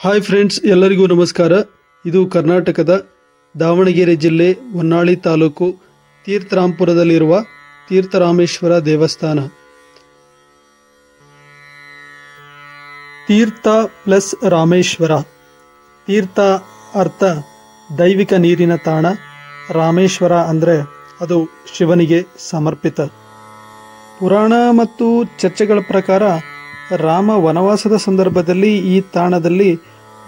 Hi friends, ಎಲ್ಲರಿಗೂ ನಮಸ್ಕಾರ. ಇದು ಕರ್ನಾಟಕದ ದಾವಣಗೆರೆ ಜಿಲ್ಲೆ ಹೊನ್ನಾಳಿ ತಾಲೂಕು ತೀರ್ಥರಾಂಪುರದಲ್ಲಿರುವ ತೀರ್ಥರಾಮೇಶ್ವರ ದೇವಸ್ಥಾನ. ತೀರ್ಥ ಪ್ಲಸ್ ರಾಮೇಶ್ವರ. ತೀರ್ಥ ಅರ್ಥ ದೈವಿಕ ನೀರಿನ ತಾಣ. ರಾಮೇಶ್ವರ ಅಂದರೆ ಅದು ಶಿವನಿಗೆ ಸಮರ್ಪಿತ. ಪುರಾಣ ಮತ್ತು ಚರ್ಚೆಗಳ ಪ್ರಕಾರ ರಾಮ ವನವಾಸದ ಸಂದರ್ಭದಲ್ಲಿ ಈ ತಾಣದಲ್ಲಿ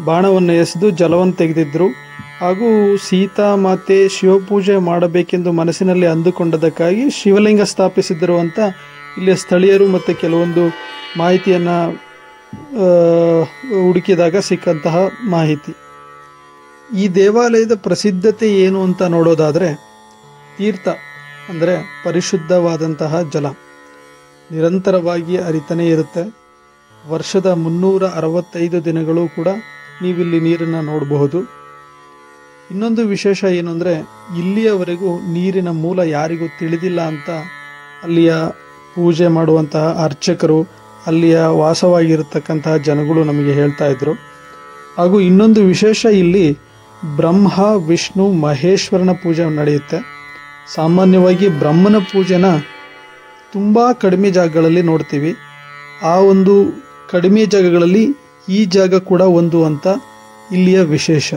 ಬಾಣವನ್ನು ಎಸೆದು ಜಲವನ್ನು ತೆಗೆದಿದ್ದರು ಹಾಗೂ ಸೀತಾ ಮಾತೆ ಶಿವಪೂಜೆ ಮಾಡಬೇಕೆಂದು ಮನಸ್ಸಿನಲ್ಲಿ ಅಂದುಕೊಂಡದಕ್ಕಾಗಿ ಶಿವಲಿಂಗ ಸ್ಥಾಪಿಸಿದ್ದರು ಅಂತ ಇಲ್ಲಿಯ ಸ್ಥಳೀಯರು ಮತ್ತು ಕೆಲವೊಂದು ಮಾಹಿತಿಯನ್ನು ಹುಡುಕಿದಾಗ ಸಿಕ್ಕಂತಹ ಮಾಹಿತಿ. ಈ ದೇವಾಲಯದ ಪ್ರಸಿದ್ಧತೆ ಏನು ಅಂತ ನೋಡೋದಾದರೆ ತೀರ್ಥ, ಅಂದರೆ ಪರಿಶುದ್ಧವಾದಂತಹ ಜಲ. ನಿರಂತರವಾಗಿ ಅರಿತನೇ ಇರುತ್ತೆ. ವರ್ಷದ ಮುನ್ನೂರ ಅರವತ್ತೈದು ದಿನಗಳು ಕೂಡ ನೀವಿಲ್ಲಿ ನೀರನ್ನು ನೋಡಬಹುದು. ಇನ್ನೊಂದು ವಿಶೇಷ ಏನು ಅಂದರೆ ಇಲ್ಲಿಯವರೆಗೂ ನೀರಿನ ಮೂಲ ಯಾರಿಗೂ ತಿಳಿದಿಲ್ಲ ಅಂತ ಅಲ್ಲಿಯ ಪೂಜೆ ಮಾಡುವಂತಹ ಅರ್ಚಕರು, ಅಲ್ಲಿಯ ವಾಸವಾಗಿರತಕ್ಕಂತಹ ಜನಗಳು ನಮಗೆ ಹೇಳ್ತಾ ಇದ್ರು. ಹಾಗೂ ಇನ್ನೊಂದು ವಿಶೇಷ ಇಲ್ಲಿ ಬ್ರಹ್ಮ, ವಿಷ್ಣು, ಮಹೇಶ್ವರನ ಪೂಜೆ ನಡೆಯುತ್ತೆ. ಸಾಮಾನ್ಯವಾಗಿ ಬ್ರಹ್ಮನ ಪೂಜೆನ ತುಂಬ ಕಡಿಮೆ ಜಾಗಗಳಲ್ಲಿ ನೋಡ್ತೀವಿ. ಆ ಒಂದು ಕಡಿಮೆ ಜಾಗಗಳಲ್ಲಿ ಈ ಜಾಗ ಕೂಡ ಒಂದು ಅಂತ ಇಲ್ಲಿಯ ವಿಶೇಷ.